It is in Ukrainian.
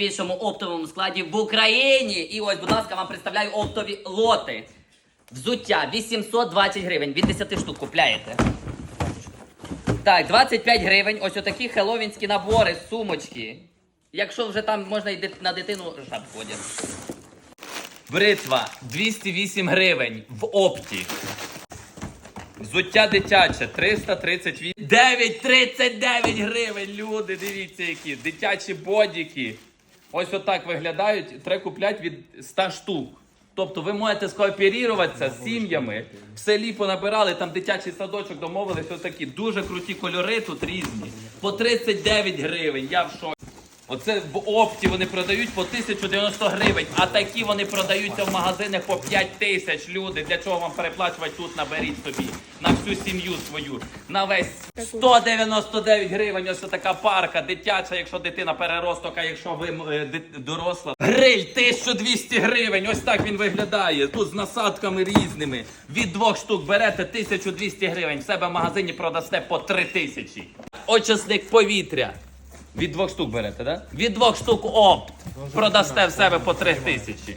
більшому оптовому складі в Україні. І ось, будь ласка, вам представляю оптові лоти. Взуття 820 гривень. Від 10 штук купляєте. Так, 25 гривень. Ось отакі хеловінські набори, сумочки. Якщо вже там можна дит- на дитину шапку одягнути. Бритва 208 гривень в опті. Взуття дитяче 338. 9,39 гривень. Люди, дивіться які. Дитячі бодіки. Ось отак виглядають. Треба купляти від 100 штук. Тобто ви можете скооперуватися з сім'ями. В селі понабирали, там дитячий садочок домовились, отакі. Дуже круті кольори тут різні. По 39 гривень. Я в шоці. Оце в опті вони продають по 1090 гривень, а такі вони продаються в магазинах по 5 тисяч. Люди, для чого вам переплачувати тут? Наберіть собі на всю сім'ю свою. На весь 199 гривень. Ось така парка, дитяча, якщо дитина переросток, а якщо ви е, доросла. Гриль 1200 гривень. Ось так він виглядає. Тут з насадками різними. Від двох штук берете 1200 гривень. В себе в магазині продасте по 3000. Очисник повітря. Від двох штук берете, так? Да? Від двох штук опт. Продасте в себе по три тисячі.